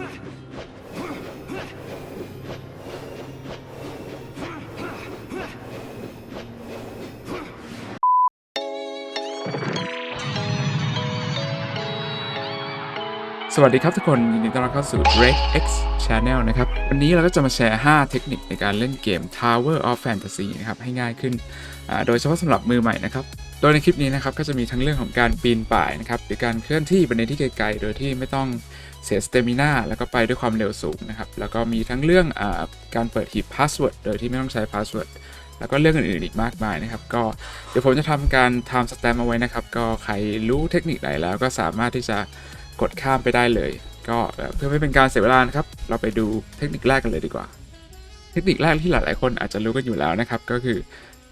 สวัสดีครับทุกคน ยินดีต้อนรับเข้าสู่ Drake X Channel นะครับ วันนี้เราก็จะมาแชร์ 5 เทคนิคในการเล่นเกม Tower of Fantasy นะครับ ให้ง่ายขึ้น โดยเฉพาะสำหรับมือใหม่นะครับ โดยในคลิปนี้นะครับก็จะมีทั้งเรื่องของการปีนป่ายนะครับหรือการเคลื่อนที่ไปในที่ไกลๆ โดยที่ไม่ต้องเสียสเตมินาแล้วก็ไปด้วยความเร็วสูงนะครับแล้วก็มีทั้งเรื่องอการเปิดหีบพาสเวิร์ดโดยที่ไม่ต้องใช้พาสเวิร์ดแล้วก็เรื่องอื่นๆอีกมากมายนะครับ ก็เดี๋ยวผมจะทำการ time stamp เอาไว้นะครับ ก็ใครรู้เทคนิคไหนแล้วก็สามารถที่จะกดข้ามไปได้เลย ก็เอ่อเพื่อไม่เป็นการเสียเวลานะครับ เราไปดูเทคนิคแรกกันเลยดีกว่า เทคนิคแรกที่หลายๆ คนอาจจะรู้กันอยู่แล้วนะครับ ก็คือ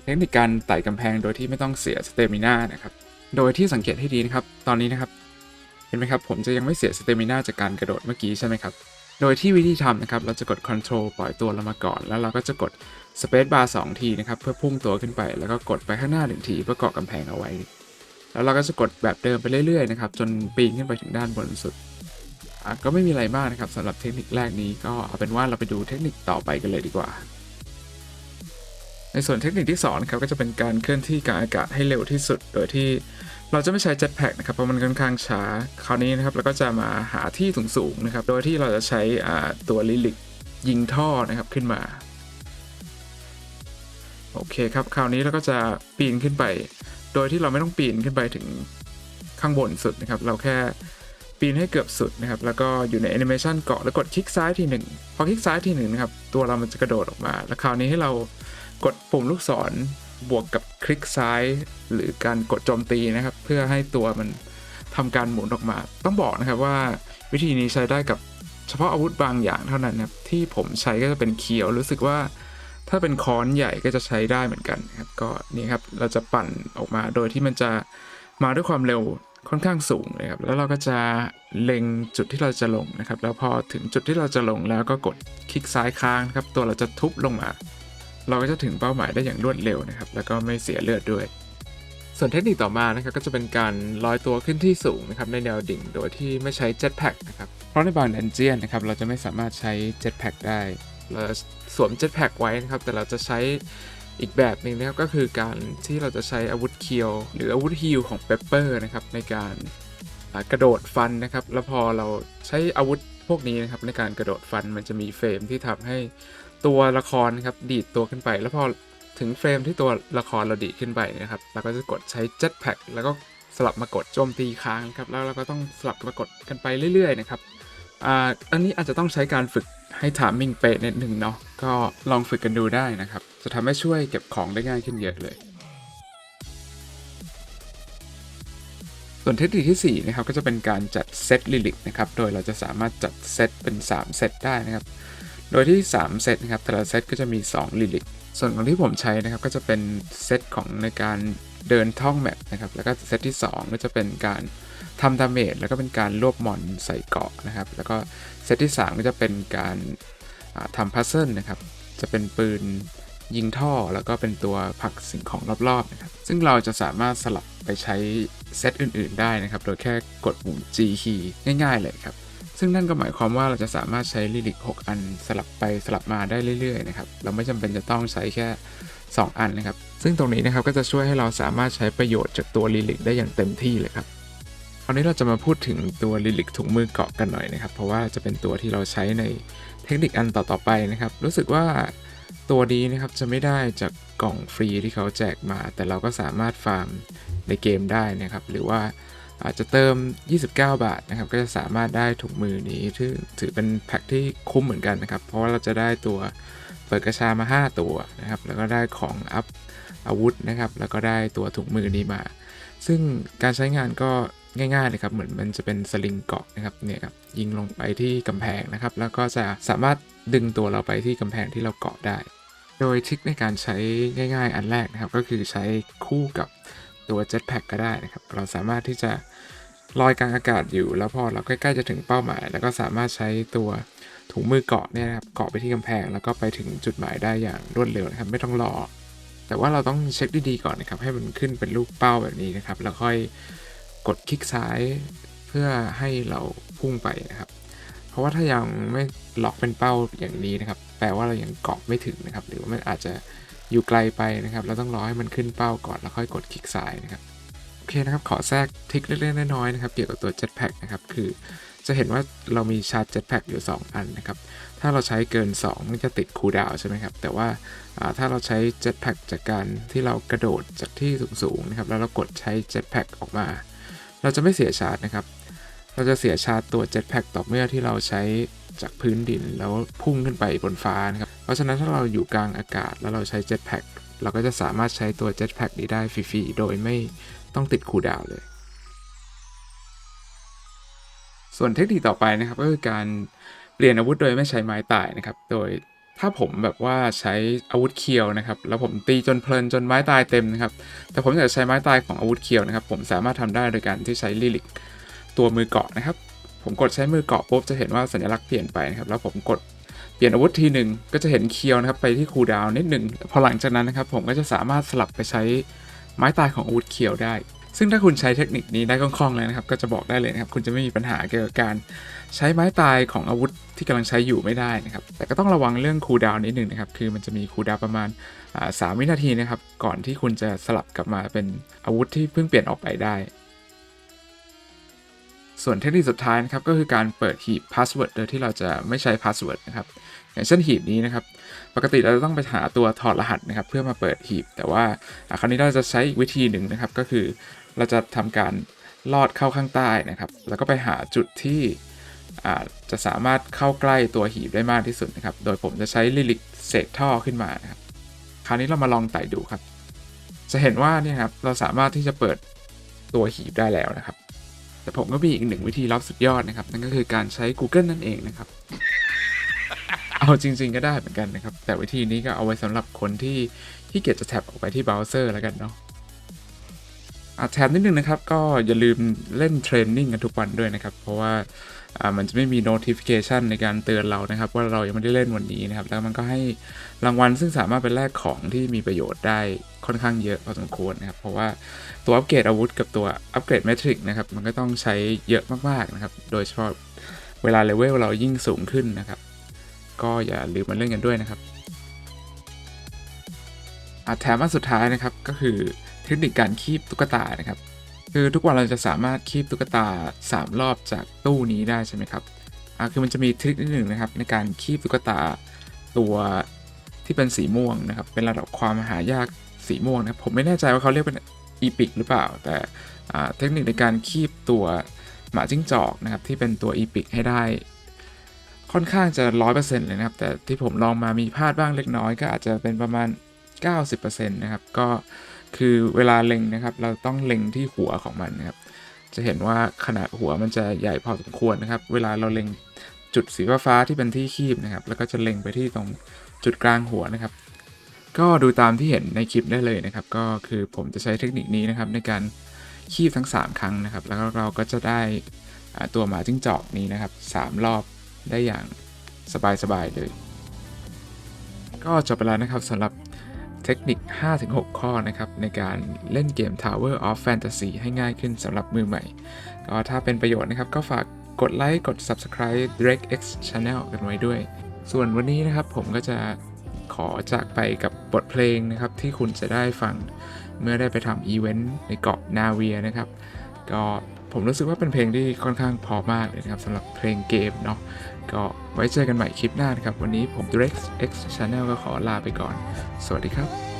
เทคนิคการไต่กำแพงโดยที่ไม่ต้องเสียสเตมินานะครับ โดยที่สังเกตให้ดีนะครับ ตอนนี้นะครับ เห็นไหมครับ ผมจะยังไม่เสียสเตมินาจากการกระโดดเมื่อกี้ใช่ไหมครับ โดยที่วิธีทำนะครับ เราจะกด Control ปล่อยตัวลงมาก่อน แล้วเราก็จะกด Space Bar 2 ทีนะครับ เพื่อพุ่งตัวขึ้นไป แล้วก็กดไปข้างหน้าหนึ่งทีเพื่อเกาะกำแพงเอาไว้ แล้วเราก็จะกดแบบเดิมไปเรื่อยๆนะครับ จนปีนขึ้นไปถึงด้านบนสุด ก็ไม่มีอะไรมากนะครับสำหรับเทคนิคแรกนี้ก็เอาเป็นว่าเราไปดูเทคนิคต่อไปกันเลยดีกว่า ในส่วนเทคนิคที่2นะครับก็จะเป็นการเคลื่อนที่กลางอากาศให้เร็วที่สุด โดยที่เราจะไม่ใช้ Jetpack นะครับเพราะมันค่อนข้างช้า คราวนี้นะครับเราก็จะมาหาที่สูงๆนะครับ โดยที่เราจะใช้ตัวลิลิกยิงท่อนะครับขึ้นมาโอเคครับคราวนี้เราก็จะปีนขึ้นไป โดยที่เราไม่ต้องปีนขึ้นไปถึงข้างบนสุดนะครับ เราแค่ปีนให้เกือบสุดนะครับ แล้วก็อยู่ในแอนิเมชันเกาะแล้วกดคลิกซ้ายทีหนึ่งพอคลิกซ้ายทีหนึ่งนะครับ ตัวเรามันจะกระโดดออกมา แล้วคราวนี้ให้เรา กดปุ่มลูกศรบวกกับคลิกซ้าย หรือการกดโจมตีนะครับ เพื่อให้ตัวมันทำการหมุนออกมา ต้องบอกนะครับว่าวิธีนี้ใช้ได้กับเฉพาะอาวุธบางอย่างเท่านั้นนะครับที่ผมใช้ก็จะเป็นเขียว รู้สึกว่าถ้าเป็นค้อนใหญ่ก็จะใช้ได้เหมือนกันนะครับก็นี่ครับเราจะปั่นออกมาโดยที่มันจะมาด้วยความเร็วค่อนข้างสูงเลยครับแล้วเราก็จะเล็งจุดที่เราจะลงนะครับ แล้วพอถึงจุดที่เราจะลงแล้วก็กดคลิกซ้ายค้างนะครับตัวเราจะทุบลงมา เราก็จะถึงเป้าหมายได้อย่างรวดเร็วนะครับ แล้วก็ไม่เสียเลือดด้วย ส่วนเทคนิคต่อมานะครับก็จะเป็นการลอยตัวขึ้นที่สูงนะครับในแนวดิ่งโดยที่ไม่ใช้ Jetpack นะครับ เพราะในบางดันเจียนนะครับเราจะไม่สามารถใช้ Jetpack ได้ เราสวม Jetpack ไว้นะครับ แต่เราจะใช้อีกแบบหนึ่งนะครับก็คือการที่เราจะใช้อาวุธเคียว หรืออาวุธฮิลของเปปเปอร์นะครับในการกระโดดฟันนะครับ แล้วพอเราใช้อาวุธพวกนี้นะครับในการกระโดดฟันมันจะมีเฟรมที่ทำให้ ตัวละครครับดีดตัวขึ้นไป แล้วพอถึงเฟรมที่ตัวละครเราดีดขึ้นไปนะครับเราก็จะกดใช้ Jetpack แล้วก็สลับมากดโจมตีค้างครับแล้วเราก็ต้องสลับมากดกันไปเรื่อยๆนะครับอ่าอันนี้อาจจะต้องใช้การฝึกให้ถามมิ่งเป๊ะนิดหนึ่งเนาะก็ลองฝึกกันดูได้นะครับ จะทำให้ช่วยเก็บของได้ง่ายขึ้นเยอะเลย ส่วนเทคนิคที่ 4 นะครับก็จะเป็นการจัดเซตลิลิกนะครับ โดยเราจะสามารถจัดเซตเป็น 3 เซตได้นะครับ โดยที่ 3 เซตนะครับ แต่ละเซตก็จะมี 2 ลิลิกส่วนของที่ผมใช้นะครับก็จะเป็นเซตของในการเดินท่องแมปนะครับ แล้วก็เซตที่ 2 ก็จะเป็นการทำดาเมจแล้วก็เป็นการรวบมอนใส่เกาะนะครับ แล้วก็เซตที่ 3 ก็จะเป็นการทำพัซเซิลนะครับ จะเป็นปืนยิงท่อแล้วก็เป็นตัวผลักสิ่งของรอบๆนะครับ ซึ่งเราจะสามารถสลับไปใช้เซตอื่นๆ ได้นะครับ โดยแค่กดปุ่ม G key ง่ายๆเลยครับ ซึ่งนั่นก็หมายความว่าเราจะสามารถใช้ลิลิก6 อันสลับไปสลับมาได้เรื่อยๆนะครับ เราไม่จำเป็นจะต้องใช้แค่ 2 อันนะครับ ซึ่งตรงนี้นะครับก็จะช่วยให้เราสามารถใช้ประโยชน์จากตัวลิลิกได้อย่างเต็มที่เลยครับคราวนี้เราจะมาพูดถึงตัวลิลิกถุงมือเกาะกันหน่อยนะครับ เพราะว่าจะเป็นตัวที่เราใช้ในเทคนิคอันต่อๆไปนะครับ รู้สึกว่าตัวนี้นะครับจะไม่ได้จากกล่องฟรีที่เขาแจกมา แต่เราก็สามารถฟาร์มในเกมได้นะครับ หรือว่า อาจจะเติม 29 บาทนะครับ ก็จะสามารถได้ถุงมือนี้ที่ถือเป็นแพ็คที่คุ้มเหมือนกันนะครับ เพราะว่าเราจะได้ตัวเปิดกระชามา 5 ตัวนะครับ แล้วก็ได้ของอัพอาวุธนะครับ แล้วก็ได้ตัวถุงมือนี้มา ซึ่งการใช้งานก็ง่ายๆเลยครับ เหมือนมันจะเป็นสลิงเกาะนะครับ เนี่ยครับ ยิงลงไปที่กำแพงนะครับ แล้วก็จะสามารถดึงตัวเราไปที่กำแพงที่เราเกาะได้ โดยทริคในการใช้ง่าย ๆ อันแรกนะครับ ก็คือใช้คู่กับตัว Jetpack ก็ได้นะครับ เราสามารถที่จะ ลอยกลางอากาศอยู่แล้วพอเราใกล้ๆจะถึงเป้าหมาย แล้วก็สามารถใช้ตัวถุงมือเกาะเนี่ยนะครับเกาะไปที่กำแพง แล้วก็ไปถึงจุดหมายได้อย่างรวดเร็วนะครับไม่ต้องรอ แต่ว่าเราต้องเช็คดีๆก่อนนะครับให้มันขึ้นเป็นรูปเป้าแบบนี้นะครับแล้วค่อยกดคลิกซ้ายเพื่อให้เราพุ่งไปนะครับ เพราะว่าถ้ายังไม่ล็อกเป็นเป้าอย่างนี้นะครับ แปลว่าเรายังเกาะไม่ถึงนะครับ หรือว่ามันอาจจะอยู่ไกลไปนะครับ เราต้องรอให้มันขึ้นเป้าก่อนแล้วค่อยกดคลิกซ้ายนะครับ อเคนะครับ ขอแทรกทริกเล็กๆน้อยๆนะครับ เกี่ยวกับตัว Jetpack นะครับ คือจะเห็นว่าเรามีชาร์จ Jetpack อยู่ 2 อันนะครับ ถ้าเราใช้เกิน 2 มันจะติดคูลดาวใช่ไหมครับ แต่ว่าอ่าถ้าเราใช้ Jetpack จากการที่เรากระโดดจากที่สูงๆนะครับ แล้วเรากดใช้ Jetpack ออกมา เราจะไม่เสียชาร์จนะครับ เราจะเสียชาร์จตัว Jetpack ต่อเมื่อที่เราใช้จากพื้นดินแล้วพุ่งขึ้นไปบนฟ้านะครับ เพราะฉะนั้นถ้าเราอยู่กลางอากาศแล้วเราใช้ Jetpack เราก็จะสามารถใช้ตัว Jetpack นี้ได้ฟรีๆ โดยไม่ ต้องติดคูดาวเลย ส่วนเทคนิคต่อไปนะครับก็คือการเปลี่ยนอาวุธโดยไม่ใช้ไม้ตายนะครับ โดยถ้าผมแบบว่าใช้อาวุธเคียวนะครับ แล้วผมตีจนเพลินจนไม้ตายเต็มนะครับ แต่ผมอยากจะใช้ไม้ตายของอาวุธเคียวนะครับ ผมสามารถทำได้โดยการที่ใช้ลิลิกตัวมือเกาะนะครับ ผมกดใช้มือเกาะปุ๊บจะเห็นว่าสัญลักษณ์เปลี่ยนไปนะครับ แล้วผมกดเปลี่ยนอาวุธทีหนึ่งก็จะเห็นเคียวนะครับไปที่คูดาวนิดหนึ่งพอหลังจากนั้นนะครับ ผมก็จะสามารถสลับไปใช้ ไม้ตายของอาวุธเขียวได้ ซึ่งถ้าคุณใช้เทคนิคนี้ได้คล่องๆเลยนะครับ ก็จะบอกได้เลยนะครับ คุณจะไม่มีปัญหาเกี่ยวกับการใช้ไม้ตายของอาวุธที่กำลังใช้อยู่ไม่ได้นะครับ แต่ก็ต้องระวังเรื่องคูลดาวน์นิดหนึ่งนะครับ คือมันจะมีคูลดาวน์ประมาณสามวินาทีนะครับ ก่อนที่คุณจะสลับกลับมาเป็นอาวุธที่เพิ่งเปลี่ยนออกไปได้ ส่วนเทคนิคสุดท้ายนะครับก็คือการเปิดหีบพาสเวิร์ดโดยที่เราจะไม่ใช้พาสเวิร์ดนะครับอย่างเช่นหีบนี้นะครับปกติเราจะต้องไปหาตัวถอดรหัสนะครับเพื่อมาเปิดหีบ แต่ว่าคราวนี้เราจะใช้อีกวิธีหนึ่งนะครับก็คือเราจะทำการลอดเข้าข้างใต้นะครับ แล้วก็ไปหาจุดที่จะสามารถเข้าใกล้ตัวหีบได้มากที่สุดนะครับ โดยผมจะใช้ลิลิกเศษท่อขึ้นมานะครับ คราวนี้เรามาลองไต่ดูครับ จะเห็นว่าเนี่ยครับเราสามารถที่จะเปิดตัวหีบได้แล้วนะครับ แต่ผมก็มีอีกหนึ่งวิธีลับสุดยอดนะครับ นั่นก็คือการใช้ Google นั่นเองนะครับ เอาจริง ๆ ก็ได้เหมือนกันนะครับ แต่วิธีนี้ก็เอาไว้สำหรับคนที่ที่เกียจจะแท็บออกไปที่เบราว์เซอร์แล้วกันเนาะอะแท็บนิดนึงนะครับ ก็อย่าลืมเล่นเทรนนิ่งกันทุกวันด้วยนะครับ เพราะว่า มันจะไม่มี notification ในการเตือนเรานะครับ ว่าเรายังไม่ได้เล่นวันนี้นะครับ แล้วมันก็ให้รางวัลซึ่งสามารถเป็นแลกของที่มีประโยชน์ได้ค่อนข้างเยอะพอสมควรนะครับ เพราะว่าตัวอัปเกรดอาวุธกับตัวอัปเกรดเมทริกนะครับ มันก็ต้องใช้เยอะมากๆนะครับ โดยเฉพาะเวลาเลเวลเรายิ่งสูงขึ้นนะครับ ก็อย่าลืมมาเล่นกันด้วยนะครับอะแถมอันสุดท้ายนะครับก็คือเทคนิคการคีบตุ๊กตานะครับ คือทุกวันเราจะสามารถคีบตุ๊กตา 3 รอบจากตู้นี้ได้ใช่ไหมครับอะคือมันจะมีทริคนิดหนึ่งนะครับในการคีบตุ๊กตาตัวที่เป็นสีม่วงนะครับ เป็นระดับความหายากสีม่วงนะครับผมไม่แน่ใจว่าเขาเรียกเป็นอีพิกหรือเปล่า แต่เทคนิคในการคีบตัวหมาจิ้งจอกนะครับที่เป็นตัวอีพิกให้ได้ ค่อนข้างจะ 100%เลยนะครับ แต่ที่ผมลองมามีพลาดบ้างเล็กน้อยก็อาจจะเป็นประมาณ 90%นะครับก็ คือเวลาเล็งนะครับ เราต้องเล็งที่หัวของมันนะครับ จะเห็นว่าขนาดหัวมันจะใหญ่พอสมควรนะครับ เวลาเราเล็งจุดสีฟ้าที่เป็นที่คีบนะครับ แล้วก็จะเล็งไปที่ตรงจุดกลางหัวนะครับ ก็ดูตามที่เห็นในคลิปได้เลยนะครับ ก็คือผมจะใช้เทคนิคนี้นะครับ ในการคีบทั้ง 3 ครั้งนะครับ แล้วก็เราก็จะได้ตัวหมาจิ้งจอกนี้นะครับสามรอบได้อย่างสบายๆเลย ก็จบไปแล้วนะครับสำหรับ เทคนิค 5-6 ข้อนะครับในการเล่นเกม Tower of Fantasy ให้ง่ายขึ้นสำหรับมือใหม่ ก็ถ้าเป็นประโยชน์นะครับ ก็ฝากกดไลค์กด Subscribe Direct X Channel กันไว้ด้วย ส่วนวันนี้นะครับผมก็จะขอจากไปกับบทเพลงนะครับ ที่คุณจะได้ฟังเมื่อได้ไปทำอีเวนต์ในเกาะนาเวียนะครับ ก็ผมรู้สึกว่าเป็นเพลงที่ค่อนข้างพอมากเลยนะครับสำหรับเพลงเกมเนาะ ก็ไว้เจอกันใหม่คลิปหน้านะครับ วันนี้ผม Direct X Channel ก็ขอลาไปก่อน สวัสดีครับ